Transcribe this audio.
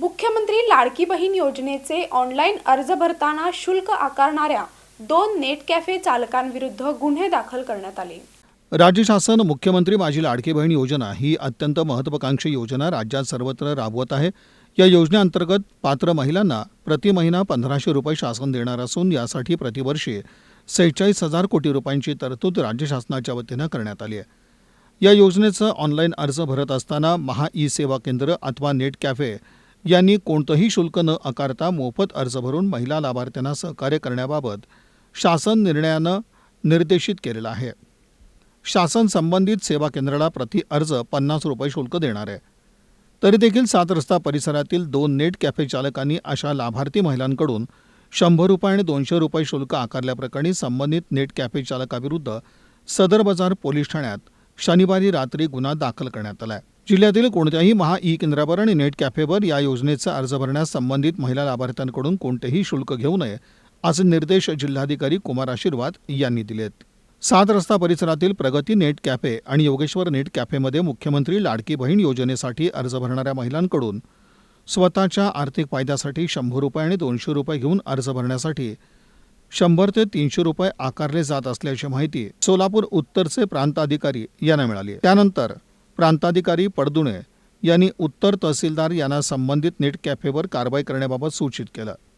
मुख्यमंत्री लाडकी बहीण योजनेचे ऑनलाईन अर्ज भरताना शुल्क आकारणाऱ्या दोन नेट कॅफे चालकांविरुद्ध गुन्हे दाखल करण्यात आले. राज्य शासन मुख्यमंत्री माझी लाडकी बहीण योजना ही अत्यंत महत्त्वाकांक्षी योजना राज्यात सर्वत्र राबवत आहे. या योजनेअंतर्गत पात्र महिलांना प्रति महिना पंधराशे रुपये शासन देणार असून यासाठी प्रतिवर्षी सेहेचाळीस हजार कोटी रुपयांची तरतूद राज्य शासनाच्या वतीनं करण्यात आली आहे. या योजनेचं ऑनलाईन अर्ज भरत असताना महा ई सेवा केंद्र अथवा नेट कॅफे यांनी कोणतंही शुल्क न आकारता मोफत अर्ज भरून महिला लाभार्थ्यांना सहकार्य करण्याबाबत शासन निर्णयानं निर्देशित केलेलं आहे. शासन संबंधित सेवा केंद्राला प्रति अर्ज पन्नास रुपये शुल्क देणार आहे. तरी देखील सात रस्ता परिसरातील दोन नेट कॅफे चालकांनी अशा लाभार्थी महिलांकडून शंभर रुपये आणि दोनशे रुपये शुल्क आकारल्याप्रकरणी संबंधित नेट कॅफे चालकाविरुद्ध सदर बाजार पोलीस ठाण्यात शनिवारी रात्री गुन्हा दाखल करण्यात आला आहे जिल्ह्यातील कोणत्याही महा ई केंद्रावर आणि नेट कॅफेवर या योजनेचा अर्ज भरण्यास संबंधित महिला लाभार्थ्यांकडून कोणतेही शुल्क घेऊ नये असे निर्देश जिल्हाधिकारी कुमार आशीर्वाद यांनी दिलेत. सात रस्ता परिसरातील प्रगती नेट कॅफे आणि योगेश्वर नेट कॅफेमध्ये मुख्यमंत्री लाडकी बहीण योजनेसाठी अर्ज भरणाऱ्या महिलांकडून स्वतःच्या आर्थिक फायद्यासाठी शंभर रुपये आणि दोनशे रुपये घेऊन अर्ज भरण्यासाठी शंभर ते तीनशे रुपये आकारले जात असल्याची माहिती सोलापूर उत्तरचे प्रांताधिकारी यांना मिळाली. त्यानंतर प्रांताधिकारी पडदुणे यांनी उत्तर तहसीलदार यांना संबंधित नेट कॅफेवर कारवाई करण्याबाबत सूचित केलं.